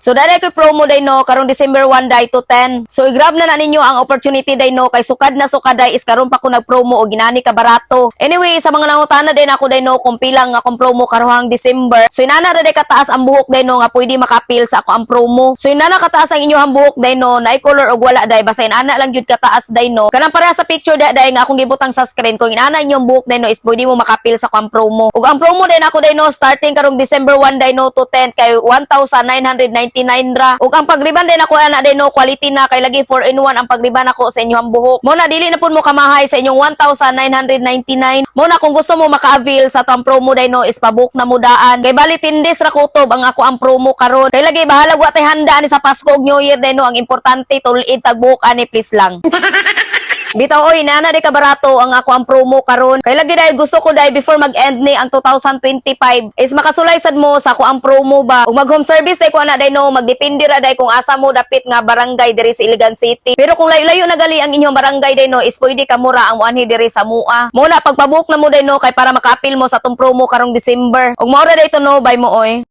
So dali ko promo day no karong December 1 day to 10. So i-grab na na ninyo ang opportunity day no kay sukad na sukad day is karon pa ko nag-promo o ginani ka barato. Anyway, sa mga nangutana din ako day no kung pilang akong promo karohang December. So inana ra day kataas ang buhok day no nga pwede makapil sa ako ang promo. So inana kataas ang inyong buhok day no na color og wala day basta inana lang jud kataas day no. Kanang pareha sa picture day day nga akong gibutang sa screen kung inana inyong buhok day no is pwede mo makapil sa ako ang promo. Ug ang promo din ako day no starting karong December 1 day no to 10 kay 1,999 ra. Ug ang pagriban din ako ana day no quality na kay lagi 4 in 1 ang pagriban ako sa inyong buhok. Mo na dili na pud mo kamahay sa inyong 1,999. Mo na kung gusto mo maka-avail sa tong promo day no is pabook na mudaan. Kay bali tindis ra kutob ang ako ang promo karon. Kay lagi bahala wa tay handa ani sa Pasko ug New Year day no ang importante tuliid tag buhok ani please lang. Bitaw oy nana di ka barato ang ako ang promo karon. Kay lagi dahil gusto ko dahil before mag-end ni ang 2025 is makasulay sad mo sa ako ang promo ba. Ug mag home service day ko ana day no magdepende ra day kung asa mo dapit nga barangay diri sa Iligan City. Pero kung layo-layo na gali ang inyong barangay day no is pwede ka mura ang muanhi diri sa mua. Muna pagpabook na mo day no kay para maka-appeal mo sa tong promo karong December. Ug mao ra to no by mo oy.